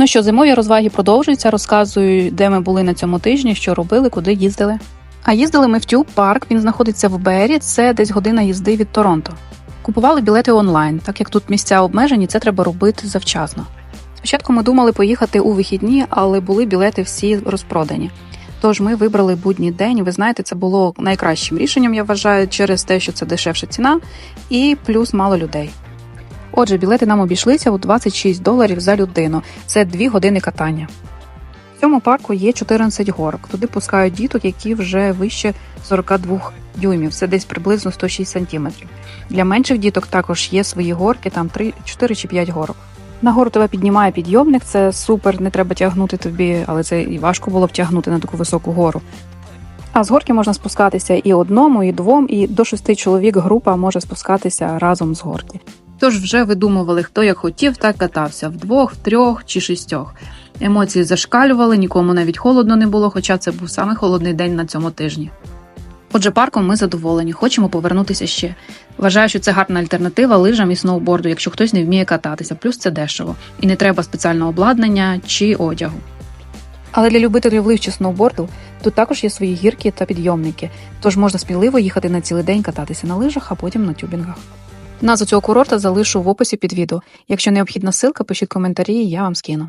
Ну що, зимові розваги продовжуються. Розказую, де ми були на цьому тижні, що робили, куди їздили. А їздили ми в Тюб парк. Він знаходиться в Бері. Це десь година їзди від Торонто. Купували білети онлайн, так як тут місця обмежені, це треба робити завчасно. Спочатку ми думали поїхати у вихідні, але були білети всі розпродані. Тож ми вибрали будній день. Ви знаєте, це було найкращим рішенням, я вважаю, через те, що це дешевша ціна і плюс мало людей. Отже, білети нам обійшлися у 26 доларів за людину. Це 2 години катання. В цьому парку є 14 горок. Туди пускають діток, які вже вище 42 дюймів. Це десь приблизно 106 сантиметрів. Для менших діток також є свої горки, там 3, 4 чи 5 горок. Нагору тебе піднімає підйомник, це супер, не треба тягнути тобі, але це і важко було б тягнути на таку високу гору. А з горки можна спускатися і одному, і двом, і до шести чоловік група може спускатися разом з горки. Тож вже видумували, хто як хотів, так катався вдвох, трьох чи шістьох. Емоції зашкалювали, нікому навіть холодно не було, хоча це був самий холодний день на цьому тижні. Отже, парком ми задоволені, хочемо повернутися ще. Вважаю, що це гарна альтернатива лижам і сноуборду, якщо хтось не вміє кататися, плюс це дешево і не треба спеціального обладнання чи одягу. Але для любителів лиж чи сноуборду тут також є свої гірки та підйомники, тож можна сміливо їхати на цілий день кататися на лижах, а потім на тюбінгах. Назву цього курорта залишу в описі під відео. Якщо необхідна ссылка, пишіть коментарі, я вам скину.